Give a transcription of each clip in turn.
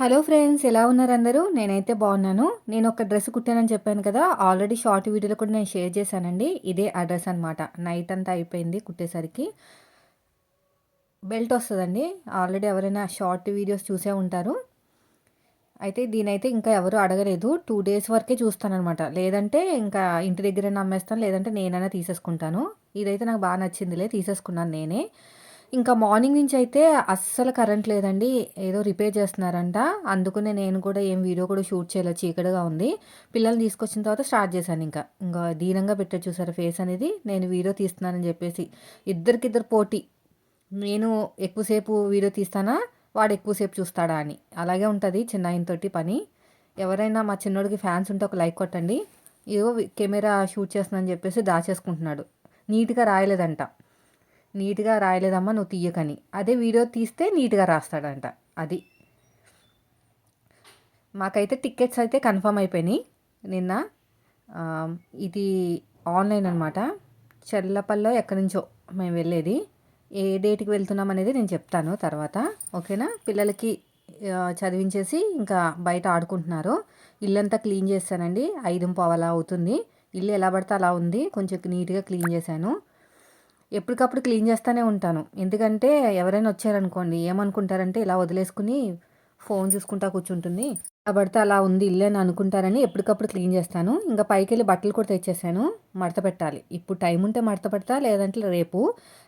Hello friends ఎలా ఉన్నారు అందరూ? నేనైతే బాగున్నాను. నేను ఒక డ్రెస్ కుట్టానని చెప్పాను కదా ఆల్రెడీ షార్ట్ వీడియోలో కూడా నేను షేర్ చేశానండి. ఇదే ఆ డ్రెస్ అనమాట నైట్ అంతా అయిపోయింది కుట్టేసరికి. బెల్ట్ వస్తుందండి. ఆల్రెడీ ఎవరైనా షార్ట్ వీడియోస్ చూసే ఉంటారు. అయితే దీనైతే ఇంకా ఎవరు అడగలేదు. టూ డేస్ వరకే చూస్తానమాట లేదంటే ఇంకా ఇంటి దగ్గరైనా అమ్మేస్తాను లేదంటే నేనైనా తీసేసుకుంటాను. ఇదైతే నాకు బాగా నచ్చిందిలే తీసేసుకున్నాను నేనే. ఇంకా మార్నింగ్ నుంచి అయితే అస్సలు కరెంట్ లేదండి. ఏదో రిపేర్ చేస్తున్నారంట. అందుకనే నేను కూడా ఏం వీడియో కూడా షూట్ చేయలేదు. చీకటిగా ఉంది. పిల్లల్ని తీసుకొచ్చిన తర్వాత స్టార్ట్ చేశాను ఇంకా. ఇంకా దీనంగా పెట్టారు చూసారు ఫేస్ అనేది. నేను వీడియో తీస్తున్నానని చెప్పేసి. ఇద్దరికిద్దరు పోటీ. నేను ఎక్కువసేపు వీడియో తీస్తానా? వాడు ఎక్కువసేపు చూస్తాడా అని. అలాగే ఉంటుంది చిన్నాయనతోటి పని. ఎవరైనా మా చిన్నోడికి ఫ్యాన్స్ ఉంటే ఒక లైక్ కొట్టండి. ఇదిగో కెమెరా షూట్ చేస్తుందని చెప్పేసి దాచేసుకుంటున్నాడు. నీట్గా రాయలేదంట. నీట్గా రాయలేదమ్మా నువ్వు తీయకని. అదే వీడియో తీస్తే నీట్గా రాస్తాడంట. అది. మాకైతే టికెట్స్ అయితే కన్ఫర్మ్ అయిపోయినాయి. నిన్న ఇది ఆన్లైన్ అనమాట చెల్లపల్లో ఎక్కడి నుంచో మేము వెళ్ళేది. ఏ డేట్కి వెళ్తున్నాం అనేది నేను చెప్తాను తర్వాత. ఓకేనా? పిల్లలకి చదివించేసి ఇంకా బయట ఆడుకుంటున్నారు. ఇల్లంతా క్లీన్ చేస్తానండి. ఐదు పావు అవుతుంది. ఇల్లు ఎలా పడితే అలా ఉంది. కొంచెం నీట్గా క్లీన్ చేశాను. ఎప్పటికప్పుడు క్లీన్ చేస్తూనే ఉంటాను. ఎందుకంటే ఎవరైనా వచ్చారనుకోండి ఏమనుకుంటారంటే ఇలా వదిలేసుకుని ఫోన్ చూసుకుంటా కూర్చుంటుంది. పడితే అలా ఉంది ఇల్లు అని అనుకుంటారని ఎప్పటికప్పుడు క్లీన్ చేస్తాను. ఇంకా పైకి వెళ్ళి బట్టలు కూడా తెచ్చేసాను మడత పెట్టాలి. ఇప్పుడు టైం ఉంటే మడత పెడతా లేదంటే రేపు.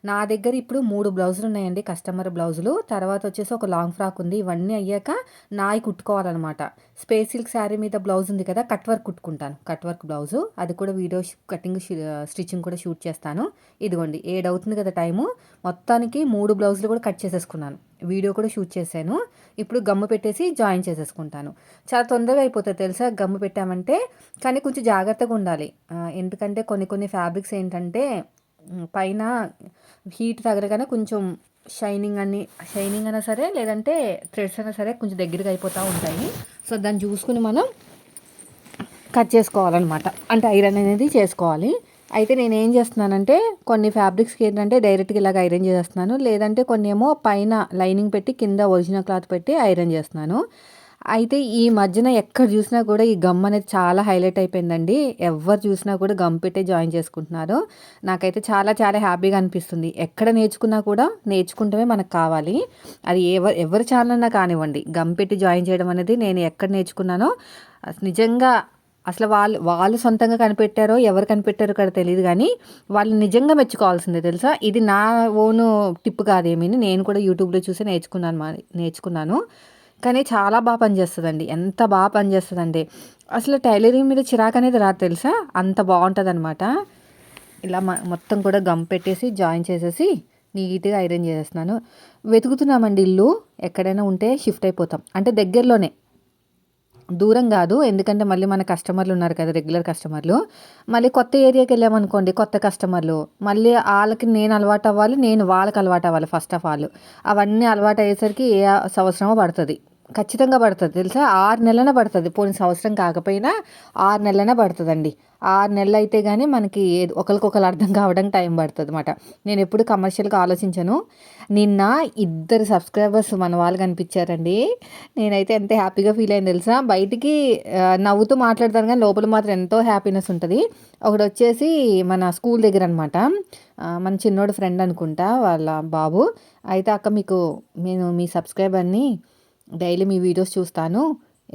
నా దగ్గర ఇప్పుడు మూడు బ్లౌజులు ఉన్నాయండి కస్టమర్ బ్లౌజులు. తర్వాత వచ్చేసి ఒక లాంగ్ ఫ్రాక్ ఉంది ఇవన్నీ అయ్యాక నాయి కుట్టుకోవాలన్నమాట. స్పేస్ సిల్క్ శారీ మీద బ్లౌజ్ ఉంది కదా కట్ వర్క్ కుట్టుకుంటాను. కట్ వర్క్ బ్లౌజు అది కూడా వీడియో కటింగ్ స్టిచ్చింగ్ కూడా షూట్ చేస్తాను. ఇదిగోండి ఏడు అవుతుంది కదా టైము. మొత్తానికి మూడు బ్లౌజులు కూడా కట్ చేసేసుకున్నాను. వీడియో కూడా షూట్ చేశాను. ఇప్పుడు గమ్ము పెట్టేసి జాయిన్ చేసేసుకుంటాను. చాలా తొందరగా అయిపోతుంది తెలుసా? గమ్ము పెట్టామంటే కానీ కొంచెం జాగ్రత్తగా ఉండాలి. ఎందుకంటే కొన్ని కొన్ని ఫ్యాబ్రిక్స్ ఏంటంటే పైన హీట్ తగలగానే కొంచెం షైనింగ్ అని షైనింగ్ అయినా సరే లేదంటే థ్రెడ్స్ అయినా సరే కొంచెం దగ్గరగా అయిపోతూ ఉంటాయి. సో దాన్ని చూసుకుని మనం కట్ చేసుకోవాలన్నమాట. అంటే ఐరన్ అనేది చేసుకోవాలి. అయితే నేను ఏం చేస్తున్నానంటే కొన్ని ఫ్యాబ్రిక్స్కి ఏంటంటే డైరెక్ట్గా ఇలాగ ఐరన్ చేస్తున్నాను లేదంటే కొన్ని ఏమో పైన లైనింగ్ పెట్టి కింద ఒరిజినల్ క్లాత్ పెట్టి ఐరన్ చేస్తున్నాను. అయితే ఈ మధ్యన ఎక్కడ చూసినా కూడా ఈ గమ్ అనేది చాలా హైలైట్ అయిపోయిందండి. ఎవరు చూసినా కూడా గమ్ పెట్టే జాయిన్ చేసుకుంటున్నారు. నాకైతే చాలా చాలా హ్యాపీగా అనిపిస్తుంది. ఎక్కడ నేర్చుకున్నా కూడా నేర్చుకుంటమే మనకు కావాలి. అది ఎవరు ఎవరి ఛానల్ కానివ్వండి గమ్ పెట్టి జాయిన్ చేయడం అనేది నేను ఎక్కడ నేర్చుకున్నానో నిజంగా అసలు వాళ్ళు వాళ్ళు సొంతంగా కనిపెట్టారో ఎవరు కనిపెట్టారో కూడా తెలియదు కానీ వాళ్ళు నిజంగా మెచ్చుకోవాల్సిందే తెలుసా? ఇది నా ఓను టిప్ కాదేమీ నేను కూడా యూట్యూబ్లో చూసి నేర్చుకున్నాను నేర్చుకున్నాను. కానీ చాలా బాగా పనిచేస్తుందండి. ఎంత బాగా పనిచేస్తుందండి అసలు టైలరింగ్ మీద చిరాకు అనేది రాదు తెలుసా? అంత బాగుంటుంది అనమాట ఇలా మొత్తం కూడా గమ్ పెట్టేసి జాయిన్ చేసేసి నీట్గా ఐరన్ చేసేస్తున్నాను. వెతుకుతున్నామండి ఇల్లు. ఎక్కడైనా ఉంటే షిఫ్ట్ అయిపోతాం. అంటే దగ్గరలోనే. దూరం కాదు. ఎందుకంటే మళ్ళీ మన కస్టమర్లు ఉన్నారు కదా రెగ్యులర్ కస్టమర్లు. మళ్ళీ కొత్త ఏరియాకి వెళ్ళామనుకోండి కొత్త కస్టమర్లు. మళ్ళీ వాళ్ళకి నేను అలవాటు అవ్వాలి నేను వాళ్ళకి అలవాటు అవ్వాలి ఫస్ట్ ఆఫ్ ఆల్. అవన్నీ అలవాటు అయ్యేసరికి ఏ సంవత్సరమో పడుతుంది. ఖచ్చితంగా పడుతుంది తెలుసా? ఆరు నెలన పడుతుంది. పోయిన సంవత్సరం కాకపోయినా ఆరు నెలన పడుతుందండి. ఆరు నెలలు అయితే కానీ మనకి ఒకరికొకరు అర్థం కావడానికి టైం పడుతుంది అనమాట నేను ఎప్పుడు కమర్షియల్గా ఆలోచించను. నిన్న ఇద్దరు సబ్స్క్రైబర్స్ మన వాళ్ళు కనిపించారండి. నేనైతే ఎంత హ్యాపీగా ఫీల్ అయింది తెలుసా? బయటికి నవ్వుతూ మాట్లాడతాను కానీ లోపల మాత్రం ఎంతో హ్యాపీనెస్ ఉంటుంది. ఒకడు వచ్చేసి మన స్కూల్ దగ్గర అనమాట మన చిన్నోడు ఫ్రెండ్ అనుకుంటా వాళ్ళ బాబు. అయితే అక్క మీకు నేను మీ సబ్స్క్రైబర్ని డైలీ మీ వీడియోస్ చూస్తాను.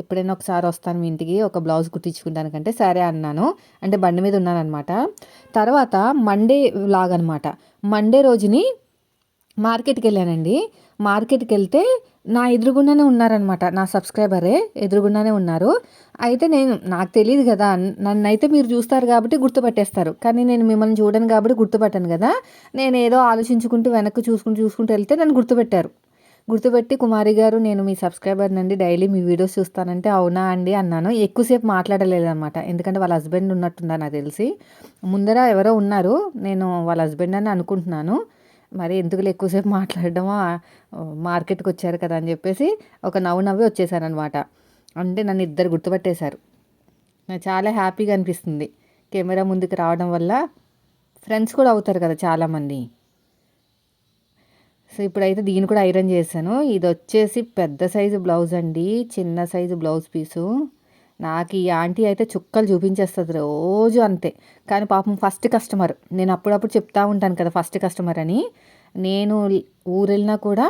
ఎప్పుడైనా ఒకసారి వస్తాను మీ ఇంటికి ఒక బ్లౌజ్ కుట్టించుకుంటానికంటే సరే అన్నాను. అంటే బండి మీద ఉన్నానమాట తర్వాత మండే లాగ్ అనమాట మండే రోజుని మార్కెట్కి వెళ్ళానండి. మార్కెట్కి వెళ్తే నా ఎదురుగుండానే ఉన్నారనమాట నా సబ్స్క్రైబరే ఎదురుగుండానే ఉన్నారు. అయితే నేను నాకు తెలియదు కదా నన్ను అయితే మీరు చూస్తారు కాబట్టి గుర్తుపట్టేస్తారు. కానీ నేను మిమ్మల్ని చూడను కాబట్టి గుర్తుపట్టాను కదా. నేను ఏదో ఆలోచించుకుంటూ వెనక్కి చూసుకుంటూ చూసుకుంటూ వెళ్తే నన్ను గుర్తుపెట్టారు. గుర్తుపెట్టి కుమారి గారు నేను మీ సబ్స్క్రైబర్ నుండి డైలీ మీ వీడియోస్ చూస్తానంటే అవునా అండి అన్నాను. ఎక్కువసేపు మాట్లాడలేదు అనమాట ఎందుకంటే వాళ్ళ హస్బెండ్ ఉన్నట్టున్నారు నాకు తెలిసి. ముందర ఎవరో ఉన్నారు. నేను వాళ్ళ హస్బెండ్ అని అనుకుంటున్నాను. మరి ఎందుకులే ఎక్కువసేపు మాట్లాడడమో మార్కెట్కి వచ్చారు కదా అని చెప్పేసి ఒక నవ్వు నవ్వి వచ్చేసారనమాట అంటే నన్ను ఇద్దరు గుర్తుపట్టేశారు. నాకు చాలా హ్యాపీగా అనిపిస్తుంది. కెమెరా ముందుకు రావడం వల్ల ఫ్రెండ్స్ కూడా అవుతారు కదా చాలామంది. సో ఇప్పుడైతే దీన్ని కూడా ఐరన్ చేశాను. ఇది వచ్చేసి పెద్ద సైజు బ్లౌజ్ అండి. చిన్న సైజు బ్లౌజ్ పీసు. నాకు ఈ ఆంటీ అయితే చుక్కలు చూపించేస్తుంది రోజు అంతే. కానీ పాపం ఫస్ట్ కస్టమర్. నేను అప్పుడప్పుడు చెప్తా ఉంటాను కదా ఫస్ట్ కస్టమర్ అని. నేను ఊరు వెళ్ళినా కూడా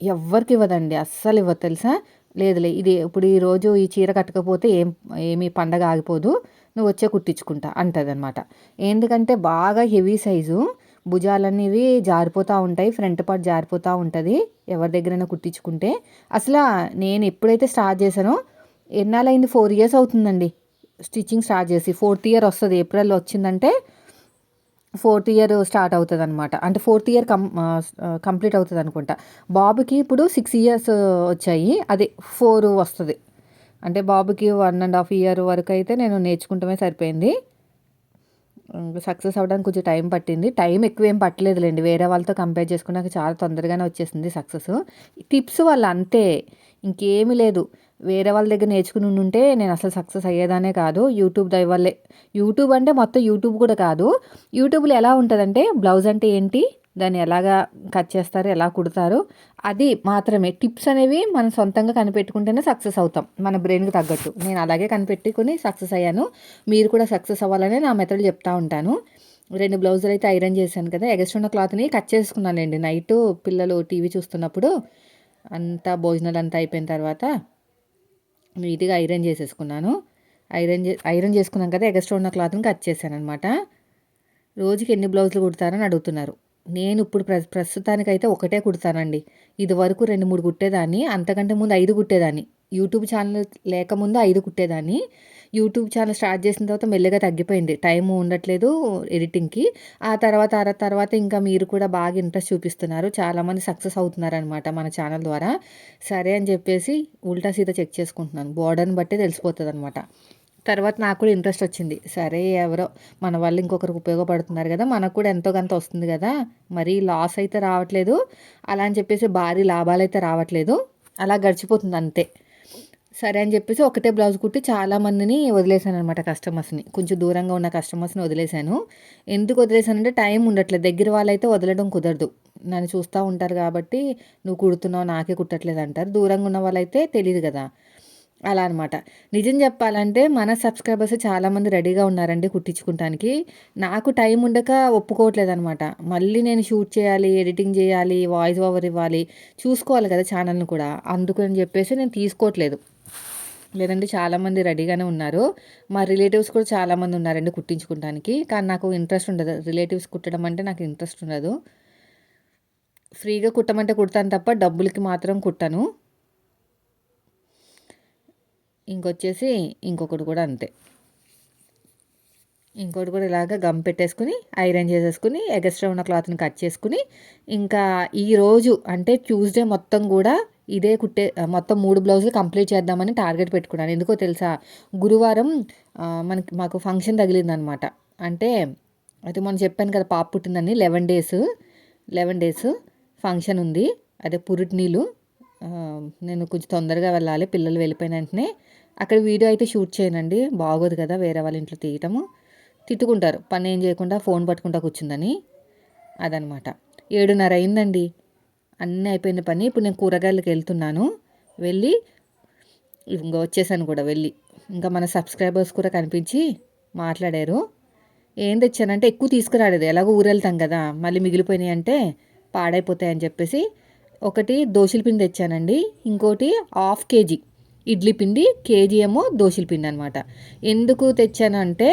ఎవ్వరికి ఇవ్వదండి. అస్సలు ఇవ్వదు తెలుసా? లేదులే ఇది ఇప్పుడు ఈరోజు ఈ చీర కట్టకపోతే ఏం ఏమీ పండగ ఆగిపోదు. నువ్వు వచ్చే కుట్టించుకుంటా అంటుంది అనమాట ఎందుకంటే బాగా హెవీ సైజు. భుజాలనేవి జారిపోతూ ఉంటాయి ఫ్రంట్ పార్ట్ జారిపోతూ ఉంటుంది ఎవరి దగ్గరైనా కుట్టించుకుంటే. అసలు నేను ఎప్పుడైతే స్టార్ట్ చేశానో ఎన్నాళ్ళైంది ఫోర్ ఇయర్స్ అవుతుందండి స్టిచ్చింగ్ స్టార్ట్ చేసి. ఫోర్త్ ఇయర్ వస్తుంది ఏప్రిల్ వచ్చిందంటే ఫోర్త్ ఇయర్ స్టార్ట్ అవుతుంది అనమాట అంటే ఫోర్త్ ఇయర్ కం కంప్లీట్ అవుతుంది అనుకుంటా బాబుకి ఇప్పుడు సిక్స్ ఇయర్స్ వచ్చాయి అదే ఫోర్ వస్తుంది. అంటే బాబుకి వన్ అండ్ హాఫ్ ఇయర్ వరకు అయితే నేను నేర్చుకుంటమే సరిపోయింది. సక్సెస్ అవ్వడానికి కొంచెం టైం పట్టింది. టైం ఎక్కువ ఏం పట్టలేదులేండి. వేరే వాళ్ళతో కంపేర్ చేసుకున్నాక చాలా తొందరగానే వచ్చేసింది సక్సెస్. టిప్స్ వాళ్ళు అంతే. ఇంకేమీ లేదు. వేరే వాళ్ళ దగ్గర నేర్చుకుని ఉంటే నేను అసలు సక్సెస్ అయ్యేదానే కాదు. యూట్యూబ్ దయ వల్లే. యూట్యూబ్ అంటే మొత్తం యూట్యూబ్ కూడా కాదు. యూట్యూబ్లో ఎలా ఉంటుందంటే బ్లౌజ్ అంటే ఏంటి? దాన్ని ఎలాగా కట్ చేస్తారు ఎలా కుడతారు అది మాత్రమే. టిప్స్ అనేవి మనం సొంతంగా కనిపెట్టుకుంటేనే సక్సెస్ అవుతాం. మన బ్రెయిన్కి తగ్గట్టు. నేను అలాగే కనిపెట్టుకుని సక్సెస్ అయ్యాను. మీరు కూడా సక్సెస్ అవ్వాలని నా మెథడ్ చెప్తా ఉంటాను. రెండు బ్లౌజులు అయితే ఐరన్ చేశాను కదా ఎగస్ట్రున్న క్లాత్ని కట్ చేసుకున్నానండి. నైట్ పిల్లలు టీవీ చూస్తున్నప్పుడు అంతా భోజనాలు అంతా అయిపోయిన తర్వాత నీట్గా ఐరన్ చేసేసుకున్నాను. ఐరన్ చే ఐరన్ చేసుకున్నాం కదా ఎగస్ట్రా ఉన్న క్లాత్ని కట్ చేశాను అనమాట రోజుకి ఎన్ని బ్లౌజులు కుడతారని అడుగుతున్నారు. నేను ఇప్పుడు ప్ర ప్రస్తుతానికైతే ఒకటే కుడతానండి. ఇది వరకు రెండు మూడు కుట్టేదాన్ని అంతకంటే ముందు ఐదు కుట్టేదాన్ని. యూట్యూబ్ ఛానల్ లేకముందు ఐదు కుట్టేదాన్ని. యూట్యూబ్ ఛానల్ స్టార్ట్ చేసిన తర్వాత మెల్లగా తగ్గిపోయింది. టైం ఉండట్లేదు ఎడిటింగ్కి. ఆ తర్వాత ఆ తర్వాత ఇంకా మీరు కూడా బాగా ఇంట్రెస్ట్ చూపిస్తున్నారు. చాలామంది సక్సెస్ అవుతున్నారనమాట మన ఛానల్ ద్వారా. సరే అని చెప్పేసి ఉల్టా సీత చెక్ చేసుకుంటున్నాను. బోర్డర్ని బట్టి తెలిసిపోతుంది అనమాట తర్వాత నాకు కూడా ఇంట్రెస్ట్ వచ్చింది. సరే ఎవరో మన వాళ్ళు ఇంకొకరికి ఉపయోగపడుతున్నారు కదా మనకు కూడా ఎంతో కొంత వస్తుంది కదా మరి లాస్ అయితే రావట్లేదు. అలా అని చెప్పేసి భారీ లాభాలు అయితే రావట్లేదు. అలా గడిచిపోతుంది అంతే. సరే అని చెప్పేసి ఒకటే బ్లౌజ్ కుట్టి చాలామందిని వదిలేశాను అనమాట కస్టమర్స్ని కొంచెం దూరంగా ఉన్న కస్టమర్స్ని వదిలేశాను. ఎందుకు వదిలేశానంటే టైం ఉండట్లేదు. దగ్గర వాళ్ళైతే వదలడం కుదరదు. నన్ను చూస్తూ ఉంటారు కాబట్టి నువ్వు కుడుతున్నావు నాకే కుట్టట్లేదు అంటారు. దూరంగా ఉన్న వాళ్ళైతే తెలియదు కదా. అలా అనమాట నిజం చెప్పాలంటే మన సబ్స్క్రైబర్స్ చాలామంది రెడీగా ఉన్నారండి కుట్టించుకుంటానికి. నాకు టైం ఉండక ఒప్పుకోవట్లేదు అనమాట మళ్ళీ నేను షూట్ చేయాలి ఎడిటింగ్ చేయాలి వాయిస్ ఓవర్ ఇవ్వాలి చూసుకోవాలి కదా ఛానల్ని కూడా. అందుకని చెప్పేసి నేను తీసుకోవట్లేదు. లేదంటే చాలామంది రెడీగానే ఉన్నారు. మా రిలేటివ్స్ కూడా చాలామంది ఉన్నారండి కుట్టించుకోవడానికి కానీ నాకు ఇంట్రెస్ట్ ఉండదు. రిలేటివ్స్ కుట్టడం అంటే నాకు ఇంట్రెస్ట్ ఉండదు. ఫ్రీగా కుట్టమంటే కుడతాను తప్ప డబ్బులకి మాత్రం కుట్టను. ఇంకొచ్చేసి ఇంకొకటి కూడా అంతే. ఇంకోటి కూడా ఇలాగ గమ్ పెట్టేసుకుని ఐరన్ చేసేసుకుని ఎగస్ట్రా ఉన్న క్లాత్ని కట్ చేసుకుని ఇంకా ఈరోజు అంటే ట్యూస్డే మొత్తం కూడా ఇదే కుట్టే మొత్తం మూడు బ్లౌజులు కంప్లీట్ చేద్దామని టార్గెట్ పెట్టుకున్నాను. ఎందుకో తెలుసా? గురువారం మనకి మాకు ఫంక్షన్ తగిలిందనమాట. అంటే అయితే మొన్న చెప్పాను కదా పాప పుట్టిందని eleven days eleven days function ఉంది. అదే పురిటి నీళ్ళు నేను కొంచెం తొందరగా వెళ్ళాలి పిల్లలు వెళ్ళిపోయిన వెంటనే. అక్కడ వీడియో అయితే షూట్ చేయనండి. బాగోదు కదా వేరే వాళ్ళ ఇంట్లో తీయటము. తిట్టుకుంటారు. పని ఏం చేయకుండా ఫోన్ పట్టుకుంటా కూర్చుందని అదనమాట. ఏడున్నర అయిందండి. అన్నీ అయిపోయిన పని. ఇప్పుడు నేను కూరగాయలకు వెళ్తున్నాను. వెళ్ళి ఇంకా వచ్చేసాను కూడా వెళ్ళి. ఇంకా మన సబ్స్క్రైబర్స్ కూడా కనిపించి మాట్లాడారు. ఏం తెచ్చానంటే ఎక్కువ తీసుకురాలేదు. ఎలాగో ఊరు వెళ్తాం కదా. మళ్ళీ మిగిలిపోయినాయి అంటే పాడైపోతాయని చెప్పేసి ఒకటి దోశల పిండి తెచ్చానండి. ఇంకోటి హాఫ్ కేజీ ఇడ్లీ పిండి కేజీ ఏమో దోశల పిండి అనమాట ఎందుకు తెచ్చానంటే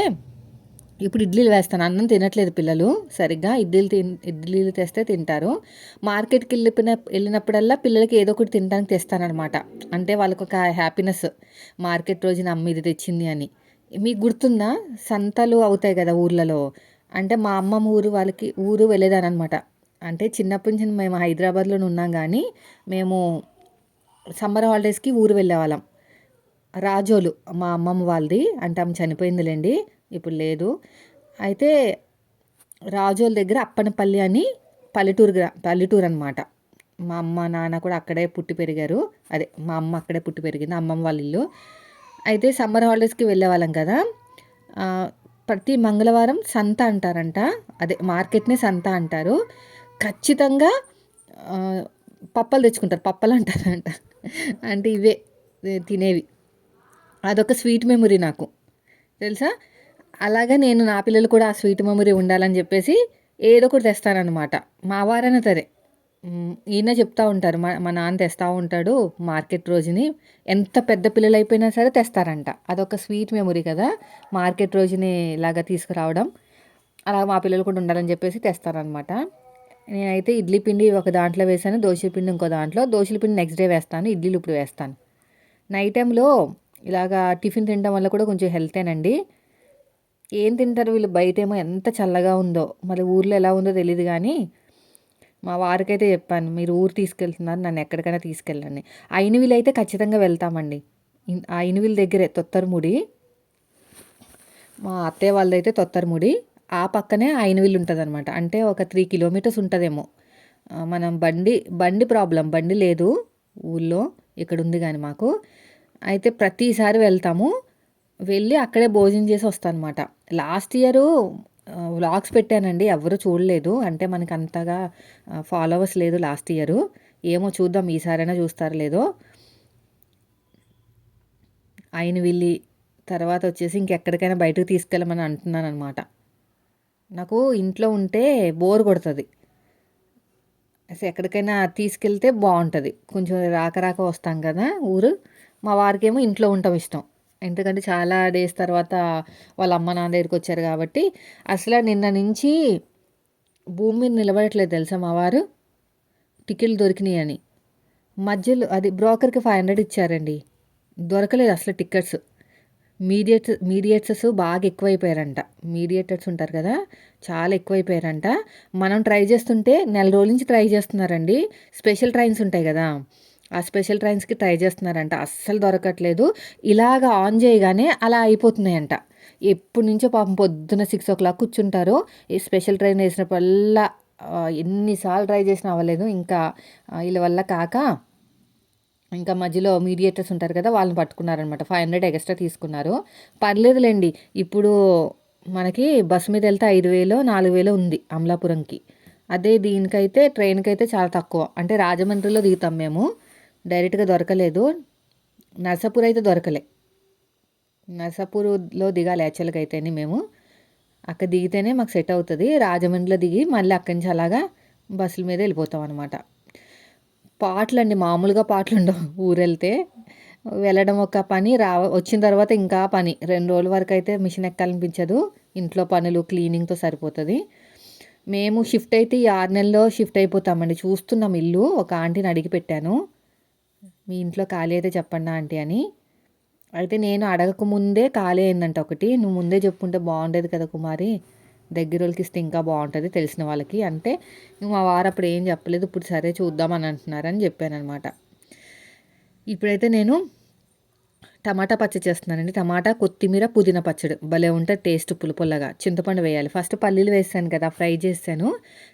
ఇప్పుడు ఇడ్లీలు వేస్తాను అన్నం తినట్లేదు పిల్లలు సరిగ్గా ఇడ్లీలు తిన్ ఇడ్లీలు తెస్తే తింటారు. మార్కెట్కి వెళ్ళిపోయిన వెళ్ళినప్పుడల్లా పిల్లలకి ఏదో ఒకటి తినడానికి తెస్తానమాట అంటే వాళ్ళకు ఒక హ్యాపీనెస్ మార్కెట్ రోజున అమ్మ ఇది తెచ్చింది అని. మీకు గుర్తుందా? సంతలు అవుతాయి కదా ఊర్లలో. అంటే మా అమ్మమ్మ ఊరు వాళ్ళకి ఊరు వెళ్ళేదానమాట అనమాట అంటే చిన్నప్పటి నుంచి మేము హైదరాబాద్లోనే ఉన్నాం కానీ మేము సమ్మర్ హాలిడేస్కి ఊరు వెళ్ళేవాళ్ళం. రాజోలు మా అమ్మమ్మ వాళ్ళది అంటే ఆమె చనిపోయిందిలేండి ఇప్పుడు లేదు. అయితే రాజోల దగ్గర అప్పనపల్లి అని పల్లెటూరు పల్లెటూరు అనమాట మా అమ్మ నాన్న కూడా అక్కడే పుట్టి పెరిగారు. అదే మా అమ్మ అక్కడే పుట్టి పెరిగింది అమ్మమ్మ వాళ్ళ ఇల్లు. అయితే సమ్మర్ హాలిడేస్కి వెళ్ళేవాళ్ళం కదా. ప్రతి మంగళవారం సంత అంటారంట. అదే మార్కెట్నే సంత అంటారు. ఖచ్చితంగా పప్పలు తెచ్చుకుంటారు పప్పలు అంటారంట. అంటే ఇవే తినేవి. అదొక స్వీట్ మెమొరీ నాకు. తెలుసా? అలాగా నేను నా పిల్లలు కూడా ఆ స్వీట్ మెమొరీ ఉండాలని చెప్పేసి ఏదో ఒకటి తెస్తానన్నమాట. మా వారైనా సరే. ఈయన చెప్తూ ఉంటారు. మా మా నాన్న తెస్తూ ఉంటాడు మార్కెట్ రోజుని. ఎంత పెద్ద పిల్లలు అయిపోయినా సరే తెస్తారంట. అదొక స్వీట్ మెమొరీ కదా. మార్కెట్ రోజుని ఇలాగా తీసుకురావడం. అలా మా పిల్లలు కూడా ఉండాలని చెప్పేసి తెస్తారనమాట నేనైతే ఇడ్లీ పిండి ఒక దాంట్లో వేసాను దోశల పిండి ఇంకో దాంట్లో. దోశల పిండి నెక్స్ట్ డే వేస్తాను ఇడ్లీలు ఇప్పుడు వేస్తాను. నైట్ టైంలో ఇలాగా టిఫిన్ తినడం వల్ల కూడా కొంచెం హెల్తేనండి ఏం తింటారు వీళ్ళు బయట ఏమో ఎంత చల్లగా ఉందో మళ్ళీ ఊర్లో ఎలా ఉందో తెలియదు కానీ మా వారికైతే చెప్పాను మీరు ఊరు తీసుకెళ్తున్నారు నన్ను ఎక్కడికైనా తీసుకెళ్ళండి. ఆ అయితే ఖచ్చితంగా వెళ్తామండి. ఆ అయినవిల దగ్గరే తొత్తరముడి. మా అత్తయ్య వాళ్ళదైతే తొత్తరముడి. ఆ పక్కనే ఆ ఉంటుంది అనమాట అంటే ఒక త్రీ కిలోమీటర్స్ ఉంటుందేమో. మనం బండి బండి ప్రాబ్లం. బండి లేదు ఊళ్ళో ఇక్కడ ఉంది కానీ మాకు. అయితే ప్రతిసారి వెళ్తాము. వెళ్ళి అక్కడే భోజనం చేసి వస్తానమాట. లాస్ట్ ఇయరు వ్లాగ్స్ పెట్టానండి. ఎవరు చూడలేదు. అంటే మనకి అంతగా ఫాలోవర్స్ లేదు లాస్ట్ ఇయర్. ఏమో చూద్దాం ఈసారైనా చూస్తారు లేదో. ఆయన వెళ్ళి తర్వాత వచ్చేసి ఇంకెక్కడికైనా బయటకు తీసుకెళ్ళమని అంటున్నాను అనమాట నాకు ఇంట్లో ఉంటే బోర్ కొడుతుంది. అసలు ఎక్కడికైనా తీసుకెళ్తే బాగుంటుంది. కొంచెం రాక రాక వస్తాం కదా ఊరు. మా వారికేమో ఇంట్లో ఉండటం ఇష్టం. ఎందుకంటే చాలా డేస్ తర్వాత వాళ్ళ అమ్మ నాన్న దగ్గరికి వచ్చారు కాబట్టి అసలు నిన్న నుంచి భూమి మీద నిలబడట్లేదు తెలుసా మా వారు? టికెట్లు దొరికినాయి అని. మధ్యలో అది బ్రోకర్కి ఫైవ్ హండ్రెడ్ ఇచ్చారండి. దొరకలేదు అసలు టికెట్స్. మీడియేట్ మీడియేటర్స్ బాగా ఎక్కువైపోయారంట. మీడియేటర్స్ ఉంటారు కదా చాలా ఎక్కువైపోయారంట. మనం ట్రై చేస్తుంటే నెల రోజుల నుంచి ట్రై చేస్తున్నారండి. స్పెషల్ ట్రైన్స్ ఉంటాయి కదా ఆ స్పెషల్ ట్రైన్స్కి ట్రై చేస్తున్నారంట. అస్సలు దొరకట్లేదు. ఇలాగ ఆన్ చేయగానే అలా అయిపోతున్నాయంట. ఎప్పటి నుంచో పాపం పొద్దున సిక్స్ ఓ క్లాక్ కూర్చుంటారు. ఈ స్పెషల్ ట్రైన్ వేసినప్పుడల్లా ఎన్నిసార్లు ట్రై చేసినా అవ్వలేదు. ఇంకా వీళ్ళ వల్ల కాక ఇంకా మధ్యలో మీడియేటర్స్ ఉంటారు కదా వాళ్ళని పట్టుకున్నారనమాట. ఫైవ్ హండ్రెడ్ ఎక్స్ట్రా తీసుకున్నారు. పర్లేదులేండి. ఇప్పుడు మనకి బస్సు మీద వెళ్తే ఐదు వేలు నాలుగు వేలు ఉంది అమలాపురంకి. అదే దీనికైతే ట్రైన్కి అయితే చాలా తక్కువ. అంటే రాజమండ్రిలో దిగుతాం మేము. డైరెక్ట్గా దొరకలేదు. నర్సాపూర్ అయితే దొరకలే. నర్సాపూర్లో దిగాలి యాక్చువల్గా అయితేనే మేము. అక్కడ దిగితేనే మాకు సెట్ అవుతుంది. రాజమండ్రిలో దిగి మళ్ళీ అక్కడి నుంచి అలాగా బస్సుల మీద వెళ్ళిపోతాం అనమాట పాటలు అండి మామూలుగా పాటలు ఉండవు ఊరెళ్తే. వెళ్ళడం ఒక పని రా వచ్చిన తర్వాత ఇంకా పని. రెండు రోజుల వరకు అయితే మిషన్ ఎక్కాలనిపించదు. ఇంట్లో పనులు క్లీనింగ్తో సరిపోతుంది. మేము షిఫ్ట్ అయితే ఈ ఆరు నెలల్లో షిఫ్ట్ అయిపోతామండి. చూస్తున్నాం ఇల్లు ఒక ఆంటీని అడిగి పెట్టాను. మీ ఇంట్లో ఖాళీ అయితే చెప్పండి ఆంటీ అని. అయితే నేను అడగక ముందే ఖాళీ అయిందంట ఒకటి. నువ్వు ముందే చెప్పుంటే బాగుండేది కదా కుమారి. దగ్గర వాళ్ళకి ఇస్తే ఇంకా బాగుంటుంది తెలిసిన వాళ్ళకి. అంటే మా వారు అప్పుడు ఏం చెప్పలేదు ఇప్పుడు సరే చూద్దామని అంటున్నారని చెప్పాను అనమాట ఇప్పుడైతే నేను టమాటా పచ్చడి చేస్తున్నానండి. టమాటా కొత్తిమీర పుదీనా పచ్చడి. భలే ఉంటుంది టేస్ట్ పులుపుల్లగా. చింతపండు వేయాలి. ఫస్ట్ పల్లీలు వేసాను కదా ఫ్రై చేశాను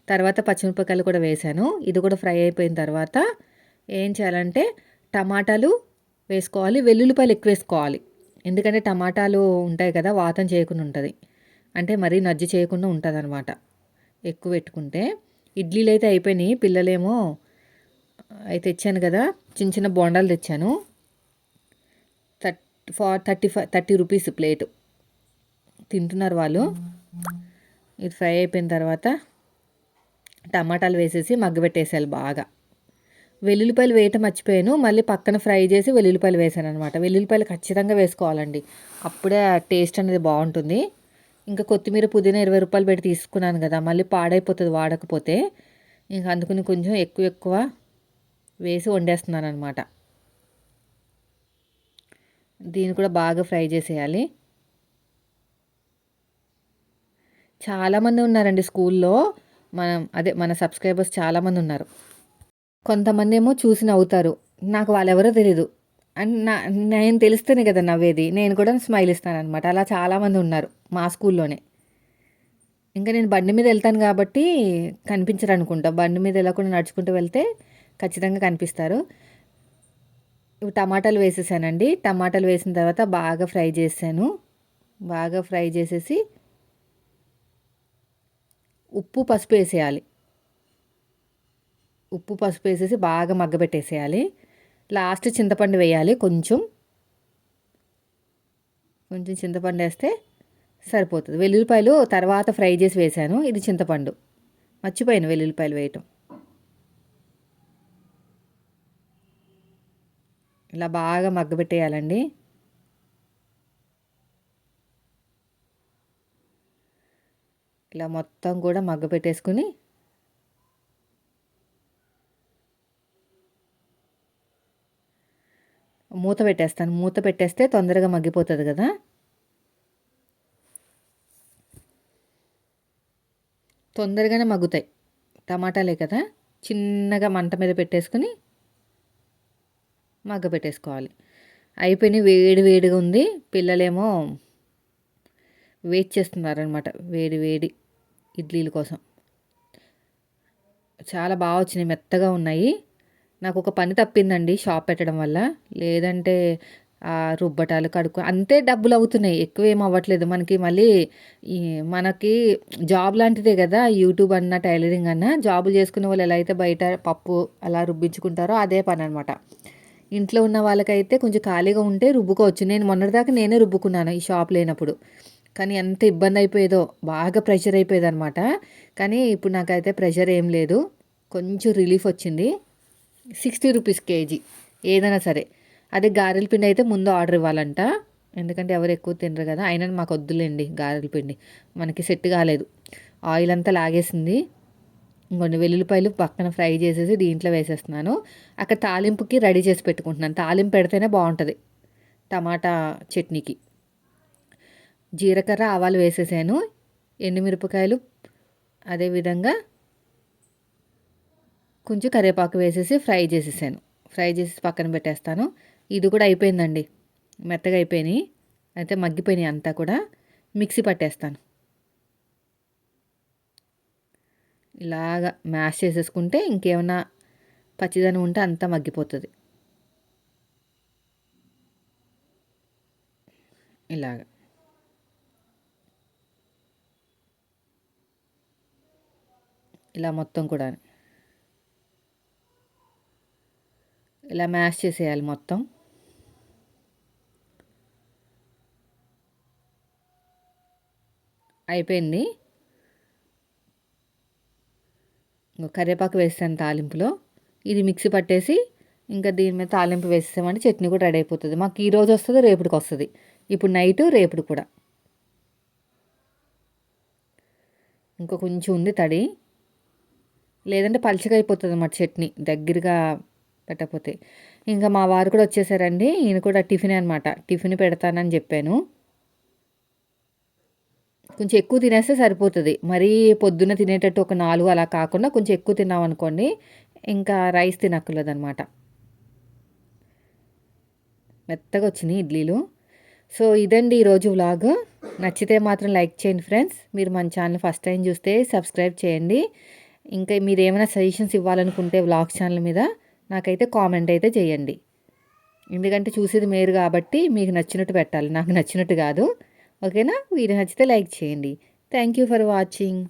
తర్వాత పచ్చిమిరపకాయలు కూడా వేసాను. ఇది కూడా ఫ్రై అయిపోయిన తర్వాత ఏం చేయాలంటే టమాటాలు వేసుకోవాలి వెల్లుల్లిపాయలు ఎక్కువ వేసుకోవాలి. ఎందుకంటే టమాటాలు ఉంటాయి కదా వాతం చేయకుండా ఉంటుంది. అంటే మరీ నజ్జి చేయకుండా ఉంటుంది అనమాట ఎక్కువ పెట్టుకుంటే ఇడ్లీలు అయితే అయిపోయినాయి పిల్లలేమో అయితే తెచ్చాను కదా చిన్న చిన్న బోండాలు తెచ్చాను. Thirty four thirty five thirty rupees plate. తింటున్నారు వాళ్ళు. ఇది ఫ్రై అయిపోయిన తర్వాత టమాటాలు వేసేసి మగ్గబెట్టేసేయాలి బాగా. వెల్లుల్లిపాయలు వేయటం మర్చిపోయాను మళ్ళీ పక్కన ఫ్రై చేసి వెల్లుల్లిపాయలు వేసాను అనమాట వెల్లుల్లిపాయలు ఖచ్చితంగా వేసుకోవాలండి. అప్పుడే టేస్ట్ అనేది బాగుంటుంది. ఇంకా కొత్తిమీర పుదీనా ఇరవై రూపాయలు పెట్టి తీసుకున్నాను కదా మళ్ళీ పాడైపోతుంది వాడకపోతే ఇంకా అందుకుని కొంచెం ఎక్కువ ఎక్కువ వేసి వండేస్తున్నాను అనమాట దీన్ని కూడా బాగా ఫ్రై చేసేయాలి. చాలామంది ఉన్నారండి స్కూల్లో మనం అదే మన సబ్స్క్రైబర్స్ చాలామంది ఉన్నారు. కొంతమంది ఏమో చూసి నవ్వుతారు. నాకు వాళ్ళెవరో తెలీదు. అండ్ నా నేను తెలిస్తేనే కదా నవ్వేది. నేను కూడా స్మైల్ ఇస్తాను అనమాట అలా చాలామంది ఉన్నారు మా స్కూల్లోనే. ఇంకా నేను బండి మీద వెళ్తాను కాబట్టి కనిపించరు అనుకుంటా బండి మీద వెళ్ళకుండా నడుచుకుంటూ వెళ్తే ఖచ్చితంగా కనిపిస్తారు. టమాటాలు వేసేసానండి. టమాటాలు వేసిన తర్వాత బాగా ఫ్రై చేసాను బాగా ఫ్రై చేసేసి ఉప్పు పసుపు వేసేయాలి. ఉప్పు పసుపు వేసేసి బాగా మగ్గబెట్టేసేయాలి. లాస్ట్ చింతపండు వేయాలి కొంచెం. కొంచెం చింతపండు వేస్తే సరిపోతుంది. వెల్లుల్లిపాయలు తర్వాత ఫ్రై చేసి వేసాను. ఇది చింతపండు. మర్చిపోయాను వెల్లుల్లిపాయలు వేయటం. ఇలా బాగా మగ్గబెట్టేయాలండి ఇలా మొత్తం కూడా మగ్గ పెట్టేసుకుని మూత పెట్టేస్తాను. మూత పెట్టేస్తే తొందరగా మగ్గిపోతుంది కదా. తొందరగానే మగ్గుతాయి టమాటాలే కదా. చిన్నగా మంట మీద పెట్టేసుకుని మగ్గ పెట్టేసుకోవాలి. అయిపోయినాయి వేడి వేడిగా ఉంది. పిల్లలేమో వెయిట్ చేస్తున్నారనమాట వేడి వేడి ఇడ్లీల కోసం. చాలా బాగా వచ్చినాయి. మెత్తగా ఉన్నాయి. నాకు ఒక పని తప్పిందండి షాప్ పెట్టడం వల్ల. లేదంటే రుబ్బటాలు కడుక్కో అంతే డబ్బులు అవుతున్నాయి. ఎక్కువ ఏం అవ్వట్లేదు. మనకి మళ్ళీ ఈ మనకి జాబ్ లాంటిదే కదా. యూట్యూబ్ అన్న టైలరింగ్ అన్న జాబులు చేసుకునే వాళ్ళు ఎలా అయితే బయట పప్పు అలా రుబ్బించుకుంటారో అదే పని అనమాట ఇంట్లో ఉన్న వాళ్ళకైతే కొంచెం ఖాళీగా ఉంటే రుబ్బుకోవచ్చు. నేను మొన్నటిదాకా నేనే రుబ్బుకున్నాను ఈ షాప్ లేనప్పుడు. కానీ ఎంత ఇబ్బంది అయిపోయేదో బాగా ప్రెషర్ అయిపోయేది అనమాట కానీ ఇప్పుడు నాకైతే ప్రెషర్ ఏం లేదు. కొంచెం రిలీఫ్ వచ్చింది. Sixty rupees KG. ఏదైనా సరే. అదే గారెల పిండి అయితే ముందు ఆర్డర్ ఇవ్వాలంట. ఎందుకంటే ఎవరు ఎక్కువ తినరు కదా. అయినా మాకు వద్దులేండి గారెల పిండి. మనకి సెట్ కాలేదు. ఆయిల్ అంతా లాగేసింది. ఇంకొన్ని వెల్లుల్లిపాయలు పక్కన ఫ్రై చేసేసి దీంట్లో వేసేస్తున్నాను. అక్కడ తాలింపుకి రెడీ చేసి పెట్టుకుంటున్నాను. తాలింపు పెడితేనే బాగుంటుంది. టమాటా చట్నీకి. జీలకర్ర ఆవాలు వేసేసాను. ఎండుమిరపకాయలు అదేవిధంగా కొంచెం కరివేపాకు వేసేసి ఫ్రై చేసేసాను. ఫ్రై చేసి పక్కన పెట్టేస్తాను. ఇది కూడా అయిపోయిందండి. మెత్తగా అయిపోయినాయి. అయితే మగ్గిపోయినాయి అంతా కూడా. మిక్సీ పట్టేస్తాను. ఇలాగా మ్యాష్ చేసేసుకుంటే ఇంకేమైనా పచ్చిదనం ఉంటే అంతా మగ్గిపోతుంది. ఇలాగా. ఇలా మొత్తం కూడా ఇలా మ్యాష్ చేసేయాలి మొత్తం. అయిపోయింది. కరివేపాకు వేస్తాను తాలింపులో. ఇది మిక్సీ పట్టేసి ఇంకా దీని మీద తాలింపు వేసేసామంటే చట్నీ కూడా రెడీ అయిపోతుంది. మాకు ఈ రోజు వస్తుంది రేపుకి వస్తుంది. ఇప్పుడు నైట్ రేపుడు కూడా. ఇంకా కొంచెం ఉంది తడి. లేదంటే పలచగా అయిపోతుంది అన్నమాట చట్నీ. దగ్గరగా పెట్టకపోతే. ఇంకా మా వారు కూడా వచ్చేసారండి. ఈయన కూడా టిఫిన్ అనమాట టిఫిన్ పెడతానని చెప్పాను. కొంచెం ఎక్కువ తినేస్తే సరిపోతుంది. మరీ పొద్దున్న తినేటట్టు ఒక నాలుగు అలా కాకుండా కొంచెం ఎక్కువ తిన్నాం అనుకోండి ఇంకా రైస్ తినక్కర్లేదు అనమాట మెత్తగా వచ్చినాయి ఇడ్లీలు. సో ఇదండి ఈరోజు వ్లాగ్. నచ్చితే మాత్రం లైక్ చేయండి ఫ్రెండ్స్. మీరు మన ఛానల్ ఫస్ట్ టైం చూస్తే సబ్స్క్రైబ్ చేయండి. ఇంకా మీరు ఏమైనా సజెషన్స్ ఇవ్వాలనుకుంటే వ్లాగ్ ఛానల్ మీద నాకైతే కామెంట్ అయితే చేయండి. ఎందుకంటే చూసేది మీరు కాబట్టి మీకు నచ్చినట్టు పెట్టాలి. నాకు నచ్చినట్టు కాదు. ఓకేనా? వీడియో నచ్చితే లైక్ చేయండి. Thank you for watching